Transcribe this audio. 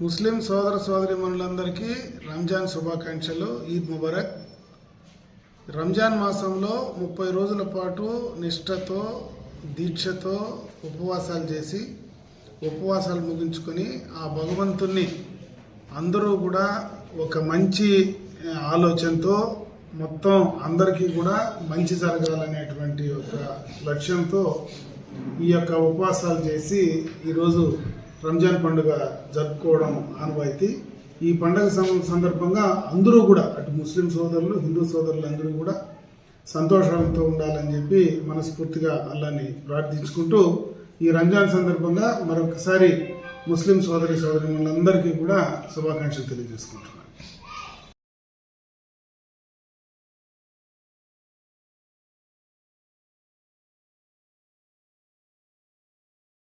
ముస్లిం సోదర సోదరి మనులందరికీ రంజాన్ శుభాకాంక్షలు ఈద్ ముబారక్. రంజాన్ మాసంలో ముప్పై రోజుల పాటు నిష్ఠతో దీక్షతో ఉపవాసాలు చేసి ఉపవాసాలు ముగించుకొని ఆ భగవంతుణ్ణి అందరూ కూడా ఒక మంచి ఆలోచనతో మొత్తం అందరికీ కూడా మంచి జరగాలనేటువంటి ఒక లక్ష్యంతో ఈ యొక్క ఉపవాసాలు చేసి ఈరోజు రంజాన్ పండుగ జరుపుకోవడం ఆనవాయితీ. ఈ పండుగ సందర్భంగా అందరూ కూడా అటు ముస్లిం సోదరులు హిందూ సోదరులు అందరూ కూడా సంతోషంతో ఉండాలని చెప్పి మనస్ఫూర్తిగా అల్లాని ప్రార్థించుకుంటూ ఈ రంజాన్ సందర్భంగా మరొకసారి ముస్లిం సోదరి సోదరి కూడా శుభాకాంక్షలు తెలియజేసుకుంటున్నాను.